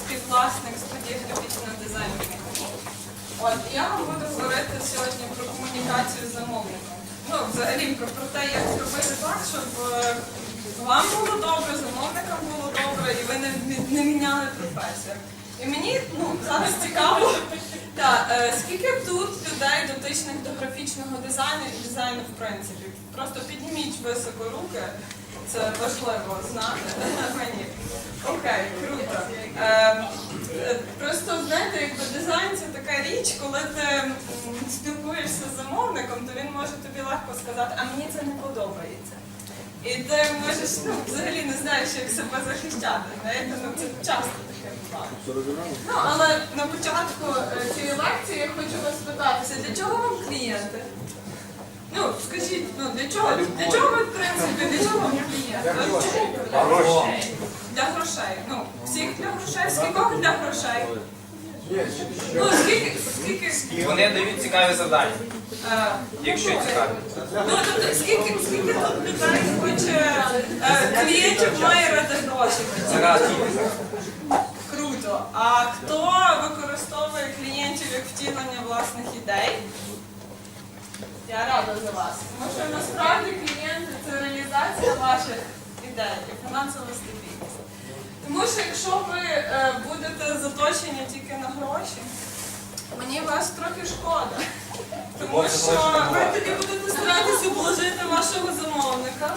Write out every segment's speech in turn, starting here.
співвласник студії графічного дизайну. От я вам буду говорити сьогодні про комунікацію з замовником. Ну, взагалі про, про те, як зробити так, щоб е, вам було добре, замовникам було добре, і ви не, не, міняли професію. І мені ну, зараз цікаво, та, е, скільки тут людей дотичних до графічного дизайну і дизайну в принципі. Просто підніміть високо руки, це важливо знати мені. Окей, круто. Е, е, просто знаєте, якби дизайн це така річ, коли ти спілкуєшся з замовником, то він може тобі легко сказати, а мені це не подобається. І ти можеш ну, взагалі не знаєш, як себе захищати. Знаєте, ну це часто таке буває. Ну, але на початку е, цієї лекції я хочу вас спитатися, для чого вам клієнти? Ну, скажіть, ну для чого? Для чого ви, в принципі, для чого вам клієнти? От чому для грошей? Для грошей. Ну, всіх для грошей, скількох для грошей? Ну, скільки, скільки, Вони дають цікаві завдання, е, якщо ну, цікаві. Ну, тобто, скільки, скільки тут людей хоче, е, клієнтів має ради гроші? Це раз. Круто. А хто використовує клієнтів як втілення власних ідей? Я рада за вас. Тому що насправді клієнти це реалізація ваших ідей і фінансова стабільність. Тому що якщо ви е, будете заточені тільки на гроші, мені вас трохи шкода. Тому що ви тоді будете старатися обложити вашого замовника.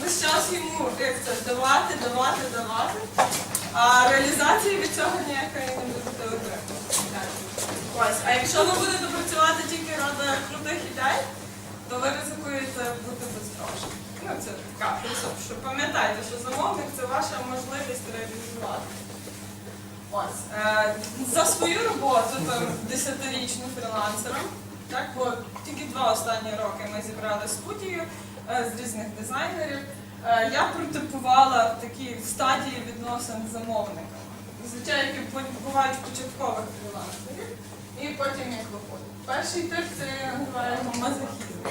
Весь час йому як це давати, давати, давати. А реалізації від цього ніякої не будете отримувати. Ось, а якщо ви будете працювати тільки ради крутих ідей, то ви ризикуєте бути безгрошним. Ну, це така що пам'ятайте, що замовник це ваша можливість реалізувати. Ось. Е, за свою роботу, там, десятирічну фрілансером, так, бо тільки два останні роки ми зібрали студію е, з різних дизайнерів. Е, я протипувала в такій стадії відносин з замовниками. Зазвичай, які бувають початкових фрілансерів, і потім як виходить. Перший тип це я називаю мазохізм.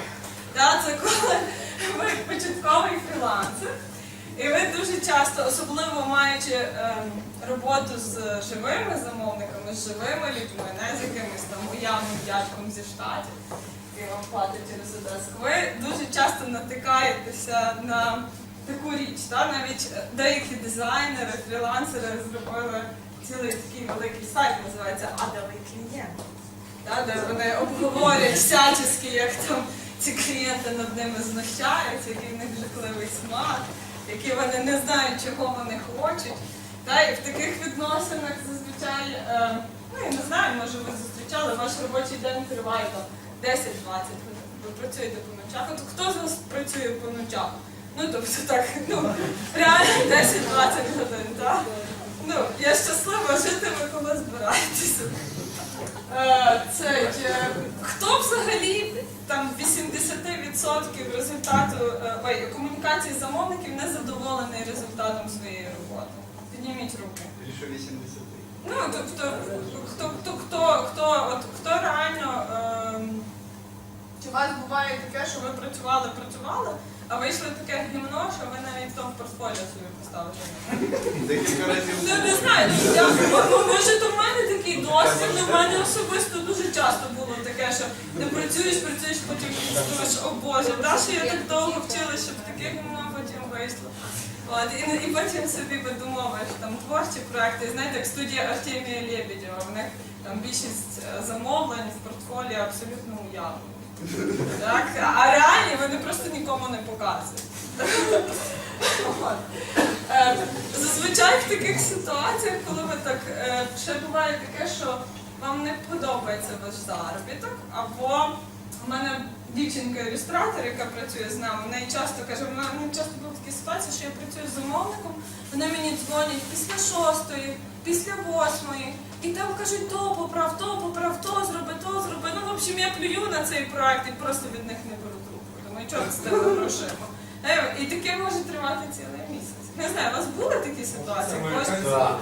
Да, це коли ви початковий фрілансер, і ви дуже часто, особливо маючи ем, роботу з живими замовниками, з живими людьми, не з якимось там уявним дядьком зі штатів, який вам платить через ОДСК, ви дуже часто натикаєтеся на таку річ. Та? Навіть е, деякі дизайнери, фрілансери зробили цілий такий великий сайт, називається Адовий клієнт. Та, де вони обговорюють всячески, як там ці клієнти над ними знущаються, який в них жахливий смак, які вони не знають, чого вони хочуть. Та, і в таких відносинах зазвичай, е, ну я не знаю, може ви зустрічали, ваш робочий день триває там 10-20 годин. Ви працюєте по ночах. От хто з вас працює по ночах? Ну, тобто так, ну, реально 10-20 годин, так? Коли збираєтеся. Е, Це е, хто взагалі там 80% результату е, ой, комунікації замовників не задоволений результатом своєї роботи? Підніміть руки. Більше 80. Ну тобто, хто хто хто хто от хто реально ем, чи у вас буває таке, що ви працювали, працювали, а вийшло таке гімно, що ви навіть то в портфоліо собі? Декілька разів. Ну, не знаю, ну, я, ну, може, то в мене такий досвід, ну, в мене особисто дуже часто було таке, що ти працюєш, працюєш, потім думаєш, о Боже, да, що я так довго вчилася, щоб таке гімно потім вийшло. От, і, і потім собі видумовуєш там творчі проекти, знаєте, як студія Артемія Лебедєва, в них там більшість е, замовлень в портфоліо абсолютно уявлені. Так? А реальні вони просто нікому не показують. Е, Зазвичай в таких ситуаціях, коли ви так е, ще буває таке, що вам не подобається ваш заробіток, або в мене дівчинка-ілюстратор, яка працює з нами, в неї часто каже, в мене часто були такі ситуації, що я працюю з замовником, вони мені дзвонять після шостої, після восьмої, і там кажуть, то поправ, то поправ, то зроби, то зроби. Ну, в общем, я плюю на цей проект і просто від них не беру трубку. Думаю, чорт з тими грошима. Е, І таке може тривати цілий місяць. Не знаю, у вас були такі ситуації? Так.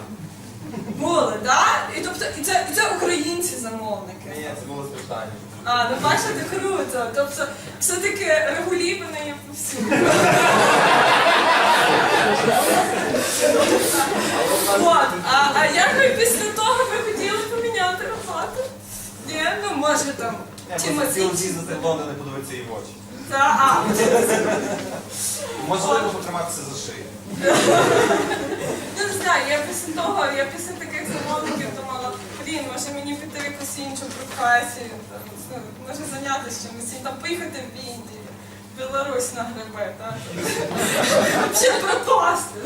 Були, так? Да? І тобто, і це, і це українці замовники. Ні, це було спитання. А, ну бачите, круто. Тобто, все-таки регуліване є повсюди. От, а, як ви після того ви хотіли поміняти роботу? Ні, ну може там. Чимось з'їздити в Лондон і подивитися її в очі. Та, а, Можливо, потриматися за шию. ну не знаю, я після того, я після таких замовників думала, блін, може мені піти в якусь іншу професію, там, ну, може зайнятися чимось, і там поїхати в Індію, Білорусь на гриби, так? Взагалі пропасти.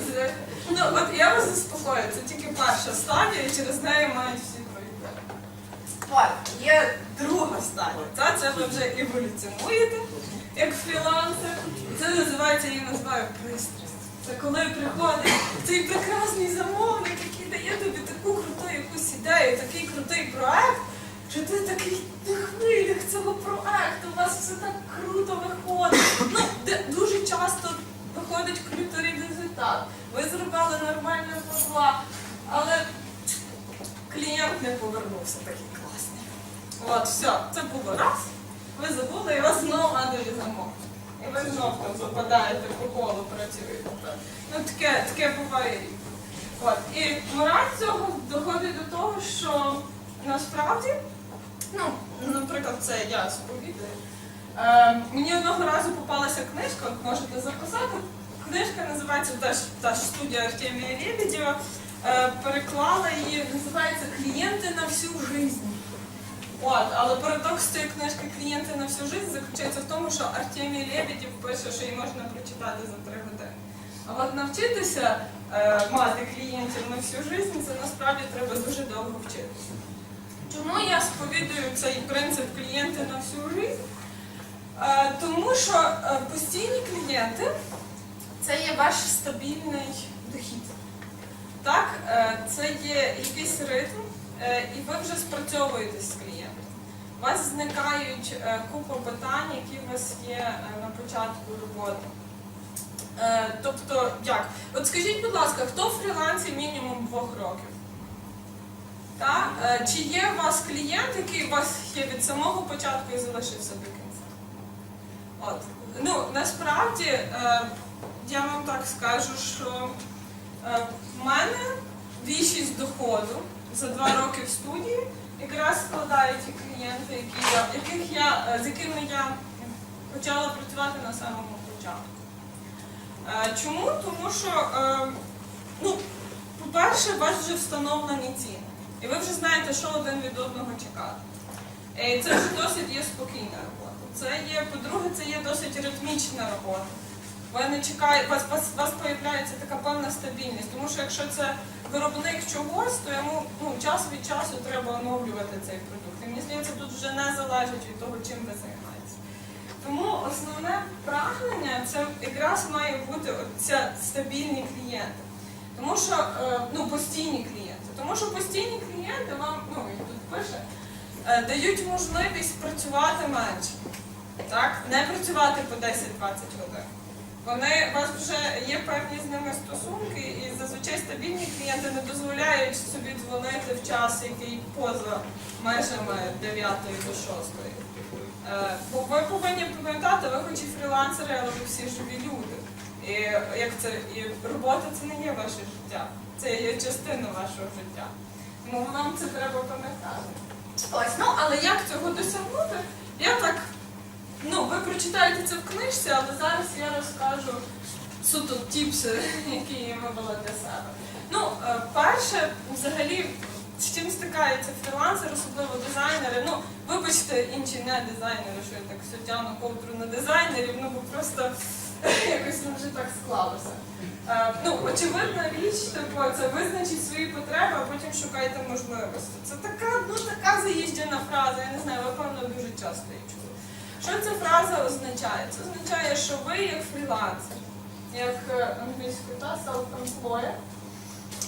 Ну, от я вас заспокою, це тільки перша стадія, і через неї мають всі пройти. Є друга стадія. Та це ви вже еволюціонуєте як фрілансер. Це називається, я називаю пристрасть. Це коли приходить цей прекрасний замовник, який дає тобі таку круту якусь ідею, такий крутий проект, що ти такий на хвилях цього проекту, у вас все так круто виходить. Ну, де дуже часто виходить крутий результат. Ви зробили нормальне бабла, але клієнт не повернувся такий класний. От, все, це було раз. Ви забули, і вас знову адові замок. І ви знов там попадаєте по колу, працюєте. Ну, таке, таке буває. От. І мораль цього доходить до того, що насправді, ну, наприклад, це я сповідаю. Е, мені одного разу попалася книжка, можете записати. Книжка називається теж та ж студія Артемія Лебедєва. Е, переклала її, називається Клієнти на всю жизнь. От, але парадокс цієї книжки Клієнти на всю жизнь заключається в тому, що Артемій Лебедєв пише, що її можна прочитати за три години. А от навчитися е, мати клієнтів на всю жизнь, це насправді треба дуже довго вчитися. Чому я сповідую цей принцип клієнти на всю жизнь? Е, тому що е, постійні клієнти це є ваш стабільний дохід. Так, е, це є якийсь ритм, і ви вже спрацьовуєтесь з клієнтом. У вас зникають купа питань, які у вас є на початку роботи. Тобто, як? От скажіть, будь ласка, хто в фрілансі мінімум двох років? Так? Е, Чи є у вас клієнт, який у вас є від самого початку і залишився до кінця? От. Ну, насправді, е, я вам так скажу, що е, в мене більшість доходу за два роки в студії якраз складають ті клієнти, які я, яких я, з якими я почала працювати на самому початку. Чому? Тому що, ну, по-перше, у вас вже встановлені ціни. І ви вже знаєте, що один від одного чекати. Е, це вже досить є спокійна робота. Це є, по-друге, це є досить ритмічна робота. Ви не чекаєте, вас, вас, вас появляється така певна стабільність. Тому що якщо це виробник чогось, то йому ну, час від часу треба оновлювати цей продукт. І мені здається, тут вже не залежить від того, чим ви займаєтесь. Тому основне прагнення це якраз має бути ця стабільні клієнти. Тому що е, ну, постійні клієнти. Тому що постійні клієнти вам, ну він тут пише, е, дають можливість працювати менше. Так? Не працювати по 10-20 годин. Вони у вас вже є певні з ними стосунки, і зазвичай стабільні клієнти не дозволяють собі дзвонити в час, який поза межами 9 до 6. Е, Бо ви повинні пам'ятати, ви хоч і фрілансери, але ви всі живі люди. І як це і робота це не є ваше життя, це є частина вашого життя. Тому вам це треба пам'ятати. Ось, ну але як цього досягнути? Я так, ну ви прочитаєте це в книжці, але зараз я розкажу суто тіпси, які я вибрала для себе. Ну, е, перше, взагалі, з чим стикаються фрілансери, особливо дизайнери. Ну, вибачте, інші не дизайнери, що я так все ковдру на дизайнерів, ну бо просто якось ну, вже так склалося. Е, ну, очевидна річ, типу, це визначіть свої потреби, а потім шукайте можливості. Це така, ну така заїжджена фраза, я не знаю, ви певно дуже часто її чули. Що ця фраза означає? Це означає, що ви як фрілансер, як е, англійською та self-employed,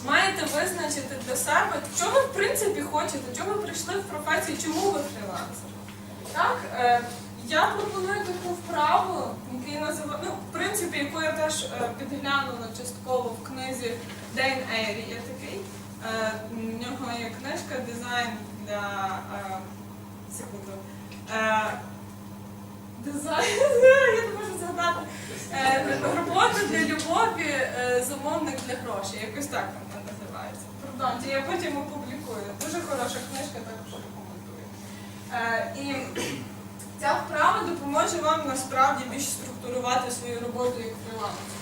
маєте визначити для себе, що ви в принципі хочете, чого ви прийшли в професію, чому ви фрілансер. Так, е, я пропоную таку вправу, який називає, ну, в принципі, яку я теж е, підглянула частково в книзі Дейн Ейрі є такий. Е, в нього є книжка Дизайн для е, секунду. Е, Дизайн, я не можу згадати. Е, робота для любові, е, замовник для грошей. Якось так вона називається. Пардон, я потім опублікую. Дуже хороша книжка, також рекомендую. Е, і ця вправа допоможе вам насправді більш структурувати свою роботу як фрілансер.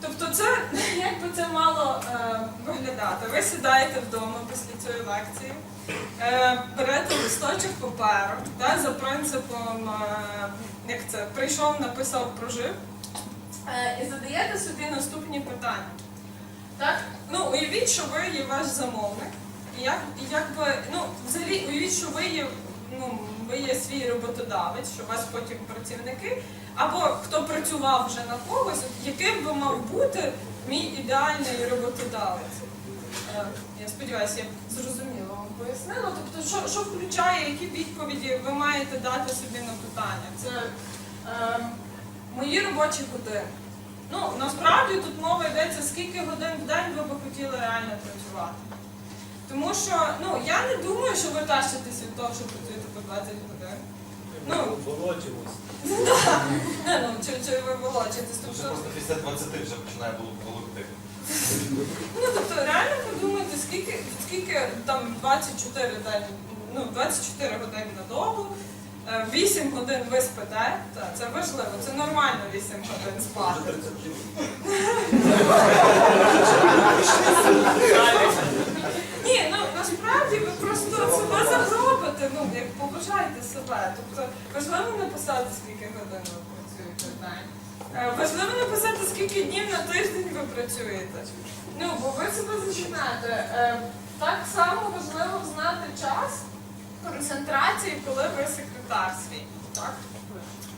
Тобто це, як би це мало е, виглядати. Ви сідаєте вдома після цієї лекції, е, берете листочок паперу та, за принципом, е, як це, прийшов, написав, прожив, е, і задаєте собі наступні питання. Так? Ну, уявіть, що ви є ваш замовник. І як, як би, ну, взагалі, уявіть, що ви є, ну, ви є свій роботодавець, що у вас потім працівники, або хто працював вже на когось, яким би мав бути мій ідеальний роботодавець. Е, Я сподіваюся, я зрозуміло вам пояснила. Тобто, що, що включає, які відповіді ви маєте дати собі на питання? Це е, мої робочі години. Ну, насправді тут мова йдеться, скільки годин в день ви би хотіли реально працювати. Тому що ну, я не думаю, що ви тащитесь від того, що працюєте 20 годин. Ну, Волочимось. ну, чи, чи ви волочитесь. Вже Тобто, просто після 20 вже починає було волокти. ну, тобто реально подумайте, скільки, скільки там 24 день, ну, 24 години на добу, е, 8 годин ви спите, та, це важливо, це нормально 8 годин спати. 30 Ні, ну насправді ви просто себе загробите, ну як поважайте себе. Тобто важливо написати, скільки годин ви працюєте. Е, Важливо написати, скільки днів на тиждень ви працюєте. Ну, бо ви себе зачинаєте. Е, Так само важливо знати час концентрації, коли ви секретар свій. Так?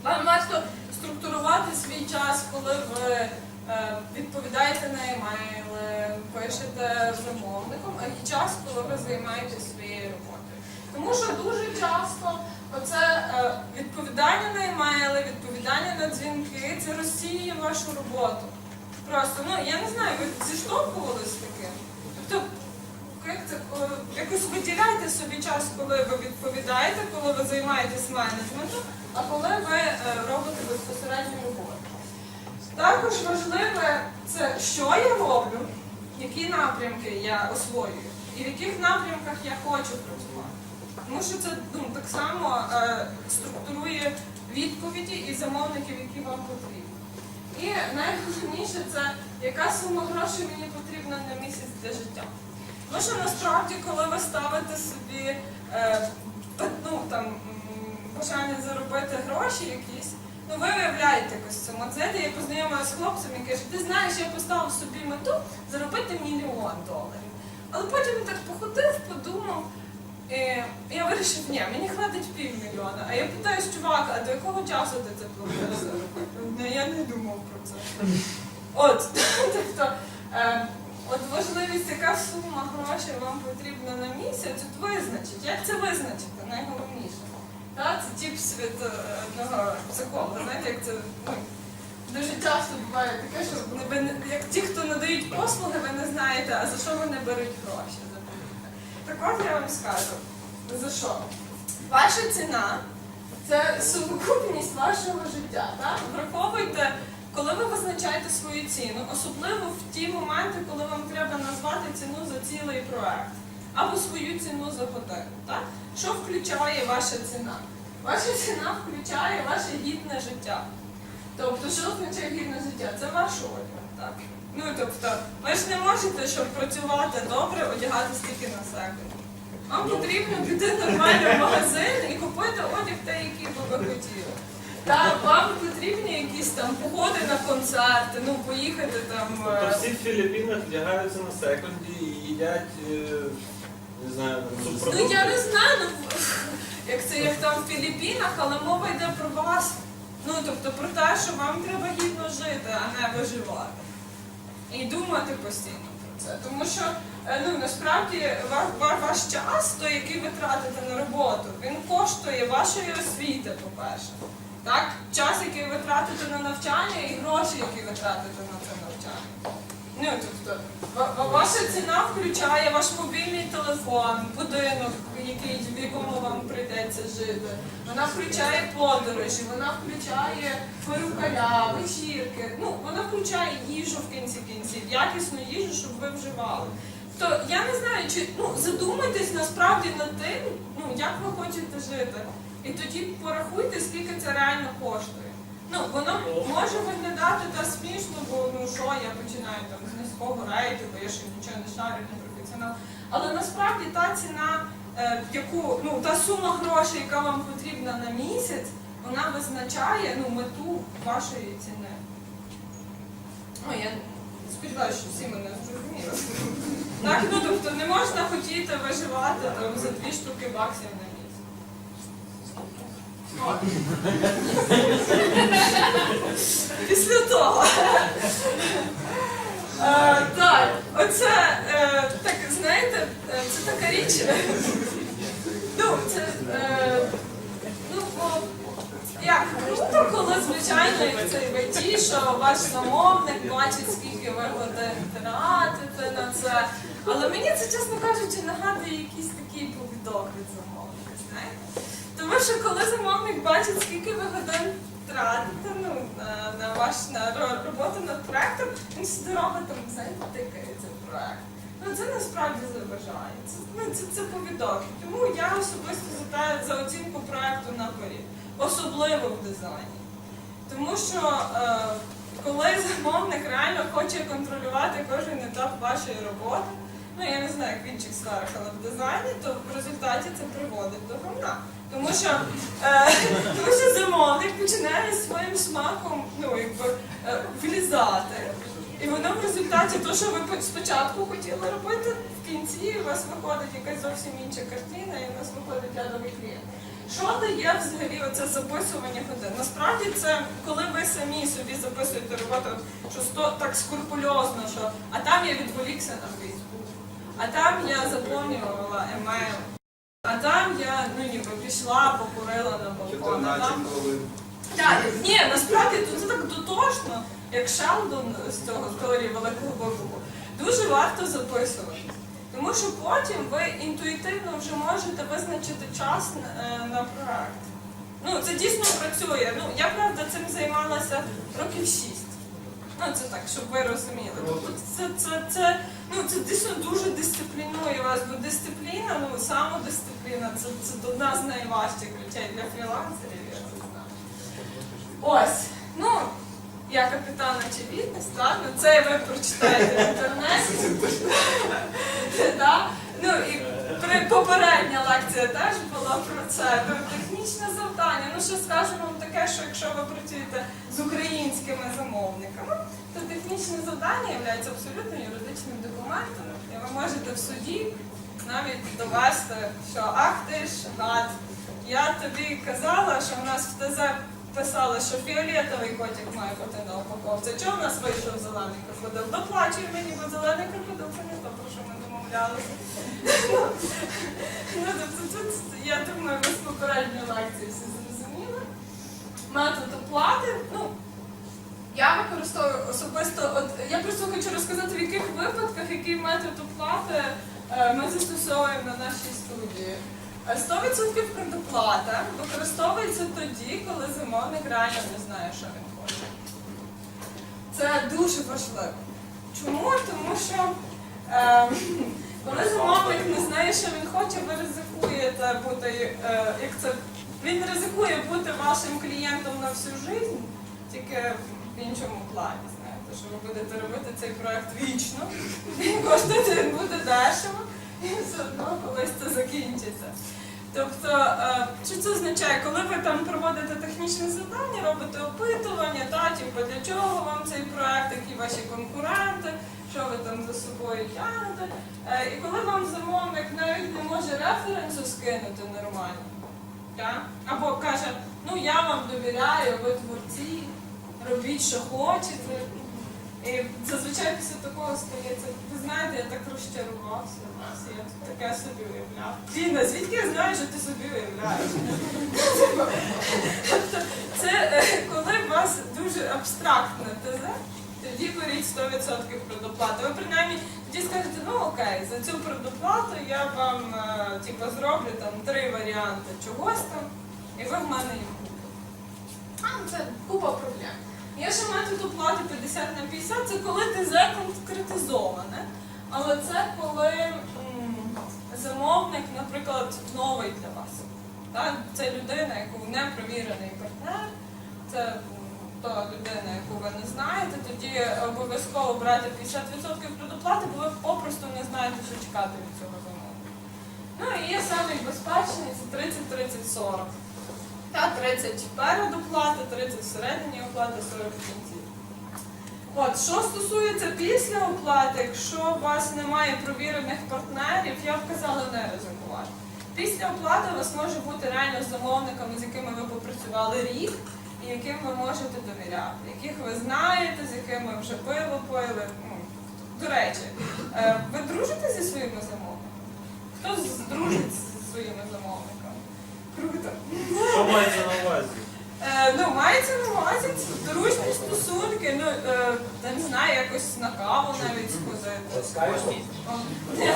Вам варто структурувати свій час, коли ви е, відповідаєте на емейли, пишете замовником, а є час, коли ви займаєтесь своєю роботою. Тому що дуже часто оце е, відповідання на емейли, відповідання на дзвінки, це розсіює вашу роботу. Просто, ну я не знаю, ви зіштовхувалися таким. Тобто, як це, е, якось виділяйте собі час, коли ви відповідаєте, коли ви займаєтесь менеджментом, а коли ви е, робите безпосередню роботу. Також важливе це, що я роблю, які напрямки я освоюю, і в яких напрямках я хочу працювати. Тому що це ну, так само е, структурує відповіді і замовників, які вам потрібні. І найголовніше це яка сума грошей мені потрібна на місяць для життя. Тому що насправді, коли ви ставите собі е, ну, там, бажання заробити гроші якісь, ну ви виявляєте якось цю модель. Я познайомилася з хлопцем і каже, ти знаєш, я поставив собі мету заробити мільйон доларів. Але потім так походив, подумав. Вирішив, ні, мені хватить півмільйона. А я питаюсь, чувак, а до якого часу ти це плануєш? Ну я не думав про це. От, тобто, е, от важливість, яка сума грошей вам потрібна на місяць, от визначить. Як це визначити? Найголовніше. Та, це тіпс від е, одного психолога. Знаєте, як це ну, дуже часто буває таке, що ви як ті, хто надають послуги, ви не знаєте, а за що вони беруть гроші. Так от я вам скажу, за що? Ваша ціна це сукупність вашого життя. Так? Враховуйте, коли ви визначаєте свою ціну, особливо в ті моменти, коли вам треба назвати ціну за цілий проект або свою ціну за годину. Так? Що включає ваша ціна? Ваша ціна включає ваше гідне життя. Тобто, що означає гідне життя? Це ваш одяг. Так? Ну тобто, ви ж не можете, щоб працювати добре, одягати стільки на себе. Вам потрібно піти нормально в магазин і купити одяг той, який би ви хотіли. Так, вам потрібні якісь там походи на концерти, ну поїхати там. е, Тобто всі в Філіппінах вдягаються на секунді і їдять, е, не знаю, Ну я не знаю, ну як це як там в Філіппінах, але мова йде про вас. Ну тобто про те, що вам треба гідно жити, а не виживати. І думати постійно про це. Тому що е, ну насправді ва- ва- ваш час, той, який ви тратите на роботу, він коштує вашої освіти, по-перше. Так? Час, який ви тратите на навчання, і гроші, які ви тратите на це навчання. Ну, тобто, ва- ва- ваша ціна включає ваш мобільний телефон, будинок, який, в якому вам прийдеться жити. Вона включає подорожі, вона включає перукаря, вечірки. Ну, вона включає їжу в кінці кінців, якісну їжу, щоб ви вживали. То я не знаю, чи ну задумайтесь насправді над тим, ну як ви хочете жити. І тоді порахуйте, скільки це реально коштує. Ну, воно може виглядати та смішно, бо ну що, я починаю там з низького рейтингу, я ще нічого не шарю, не професіонал. Але насправді та ціна, е, яку, ну та сума грошей, яка вам потрібна на місяць, вона визначає ну, мету вашої ціни. Ну, я сподіваюся, що всі мене зрозуміли. Так, ну тобто не можна хотіти виживати там за дві штуки баксів на місяць. Після того. Е, Так, оце е, так, знаєте, е, це така річ. Ну, це е, ну, бо як круто, коли звичайно як це в ІТ, що ваш замовник бачить, скільки ви годин тратите на це. Але мені це, чесно кажучи, нагадує якийсь такий повідок від замовника, знаєте? Тому що коли замовник бачить, скільки ви годин тратите ну, на, на ваш на роботу над проектом, він всі дорога там, знаєте, тикає цей проект. Ну це насправді заважає. Це, ну, це, це повідок. Тому я особисто за за оцінку проекту наперед, особливо в дизайні. Тому що е, коли замовник реально хоче контролювати кожен етап вашої роботи, ну я не знаю, як в інших сферах, але в дизайні, то в результаті це приводить до говна. Тому що, е, тому що замовник починає своїм смаком ну, якби, е, влізати. І воно в результаті, то, що ви спочатку хотіли робити, в кінці у вас виходить якась зовсім інша картина, і у вас виходить рядовий клієнт. Що дає взагалі оце записування годин? Насправді це коли ви самі собі записуєте роботу, що сто так скрупульозно, що а там я відволікся на Фейсбук, а там я заповнювала емейл, а там я ну ніби пішла, покурила на балкон, а 14 там хвилин. так, ні, насправді тут це так дотошно, як Шелдон з цього з теорії великого вибуху. Дуже варто записувати. Тому що потім ви інтуїтивно вже можете визначити час е, на проект. Ну, це дійсно працює. Ну, я правда цим займалася років шість. Ну, це так, щоб ви розуміли. Тобто це, це, це, ну, це дійсно дуже дисциплінує вас, бо дисципліна, ну, самодисципліна це, це одна з найважчих речей для фрілансерів, я це знаю. Ось, ну, я капітан очевидність, так? Ну, це ви прочитаєте в інтернеті. Ну і при- попередня лекція теж була про це. Про технічне завдання. Ну, що скажу вам таке, що якщо ви працюєте з українськими замовниками, то технічне завдання є абсолютно юридичним документом, і ви можете в суді навіть довести, що ах ти ж гад, я тобі казала, що в нас в ТЗ писали, що фіолетовий котик має бути на упаковці. Чого в нас вийшов зелений крокодил? Доплачуй мені, бо зелений крокодил це не то, про що ми домовлялися. Ну, тобто тут, я думаю, ви з попередньої лекції всі зрозуміли. Метод оплати, ну, я використовую особисто, от я просто хочу розказати, в яких випадках який метод оплати е, ми застосовуємо на нашій студії. Е, 100% предоплата використовується тоді, коли замовник реально не знає, що він хоче. Це дуже важливо. Чому? Тому що е, коли замовник не знає, що він хоче, ви ризикуєте бути, е, як це, він ризикує бути вашим клієнтом на всю життя, тільки в іншому плані. Знаєте, що ви будете робити цей проект вічно, він коштує він буде дешево, і все одно колись це закінчиться. Тобто, е, що це означає, коли ви там проводите технічне завдання, робите опитування, та, типу, для чого вам цей проект, які ваші конкуренти, що ви там за собою тягнете. Е, І коли вам замовник навіть не може референсу скинути нормально, так? або каже, ну я вам довіряю, ви творці, робіть, що хочете. І зазвичай після такого стається, ви знаєте, я так розчарувався в нас, я таке собі уявляв. Тіна, звідки я знаю, що ти собі уявляєш? Тобто це е, коли у вас дуже абстрактне ТЗ, тоді беріть 100% предоплати. Ви принаймні тоді скажете, ну окей, за цю предоплату я вам е, типу, зроблю там три варіанти чогось там, і ви в мене їх купите. А, ну, це купа проблем. Є ще метод оплати 50 на 50, це коли ти законкретизоване, але це коли м, замовник, наприклад, новий для вас. Так? Це людина, яку не провірений партнер, це та людина, яку ви не знаєте, тоді обов'язково брати 50% предоплати, бо ви попросту не знаєте, що чекати від цього замовника. Ну і є самий безпечний, це 30-30-40. Та 30 перед оплати, 30 всередині оплати, 40 в кінці. От, що стосується після оплати, якщо у вас немає провірених партнерів, я б казала не ризикувати. Після оплати вас може бути реально замовниками, з якими ви попрацювали рік, і яким ви можете довіряти, яких ви знаєте, з якими вже пиво пили. Ну, До речі, е, ви дружите зі своїми замовниками? Хто дружить зі своїми замовниками? Круто. Що мається на увазі? Е, ну, мається на увазі дружні стосунки, ну, е, та не знаю, якось на каву навіть сходити. О, ні,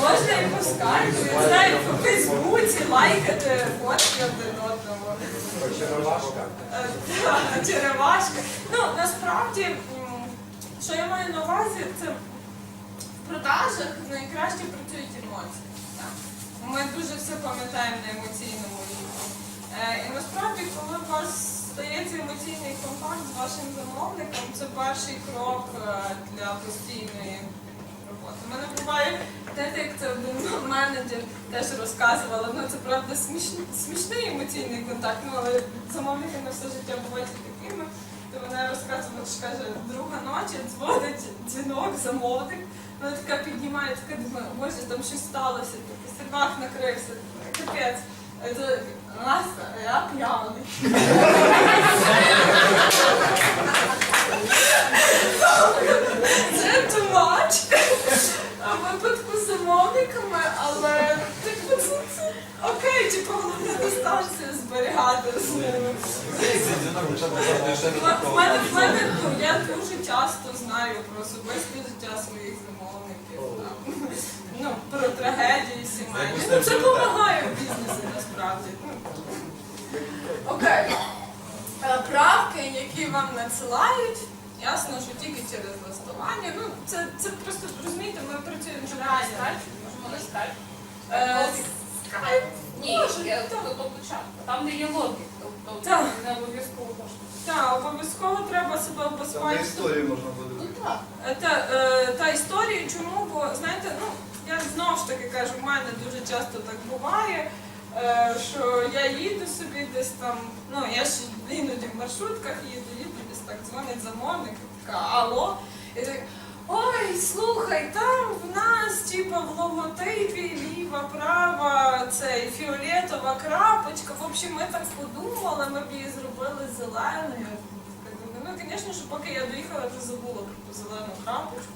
Можна і по скайпу, я знаю, по Фейсбуці, лайкати фотки один одного. Е, та, Черевашка. Ну, насправді, м, що я маю на увазі, це в продажах найкраще працюють емоції. Так. Ми дуже все пам'ятаємо на емоційному рівні. Е, І насправді, коли у вас стається емоційний контакт з вашим замовником, це перший крок е, для постійної роботи. Мене буває, знаєте, як це один менеджер теж розказувала, ну це правда смішний, смішний емоційний контакт, ну але замовники на все життя бувають такими. То вона розказувала, що каже, друга ночі дзвонить дзвінок, замовник. Вона така піднімає, така думає, боже, там щось сталося, такий сервак накрився, капець. Це Настя, я п'яний. Це в випадку замовниками, але типу, окей, типу, головне дистанцію зберігати з ними. В мене, в мене, ну, я дуже часто знаю про особисте життя своїх замовників. там. Ну, про трагедії сімейні. Ну, це допомагає в бізнесі насправді. Окей. Е, Правки, які вам надсилають, ясно, що тільки через листування. Ну, це, це просто розумієте, ми працюємо в реально. Можемо на скайп. Е, Скайп. Ні, Може, я так. до початку. Там, де є логік, тобто Так. не обов'язково можна. Так, обов'язково треба себе обосувати. історії можна Ну буде. так. Е, Та, е, та історія, чому? Бо знаєте, ну я знову ж таки кажу, в мене дуже часто так буває, е, що я їду собі десь там, ну я ж іноді в маршрутках їду, їду десь так дзвонить замовник, і така алло, і так. Ой, слухай, там в нас типа в логотипі ліва, права, цей фіолетова крапочка. В общем, ми так подумали, ми б її зробили зеленою. Ну, звісно, що поки я доїхала, то забула про зелену крапочку.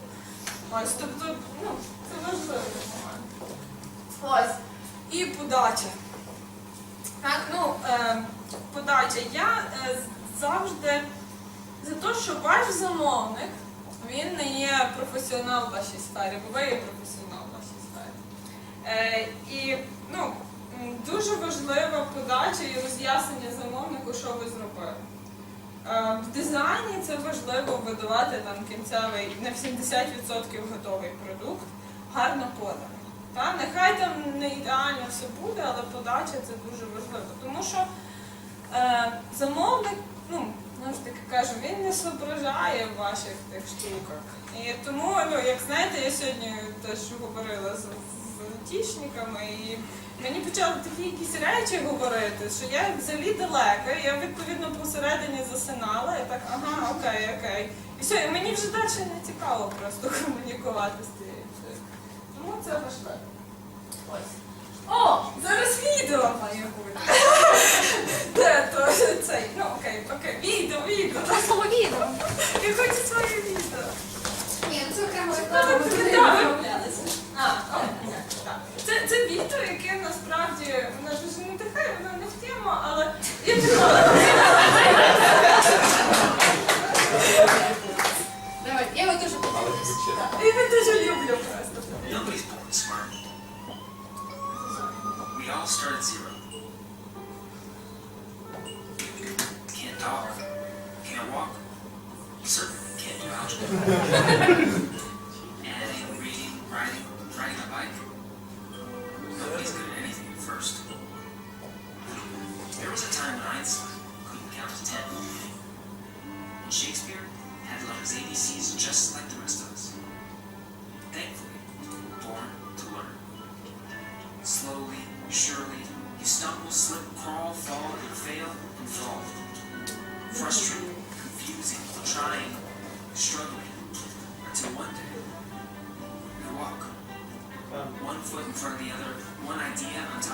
Ось, тобто, ну, це момент. Ось. І подача. Так, ну, е, подача. Я е, завжди за те, що ваш замовник, він не є професіонал в вашій сфері, бо ви є професіонал в вашій сфері. Е, і ну, дуже важлива подача і роз'яснення замовнику, що ви зробили. Е, В дизайні це важливо видавати там кінцевий на 70% готовий продукт, гарно поданий. Та? Нехай там не ідеально все буде, але подача це дуже важливо. Тому що е, замовник, ну, знову ж таки кажу, він не зображає в ваших тих штуках. І тому, ну, як знаєте, я сьогодні теж говорила з, айтішниками, і мені почали такі якісь речі говорити, що я взагалі далека, я відповідно посередині засинала, і так, ага, окей, окей. І все, і мені вже далі не цікаво просто комунікувати з тією. Тому це важливо. Ось. О, зараз відео має бути. Де то цей? Ну окей, окей, відео, відео. Просто відео. Я хочу своє відео. Ні, це окремо реклама. fail and fall, frustrated, confusing, trying, struggling, until one day you walk, one foot in front of the other, one idea on top.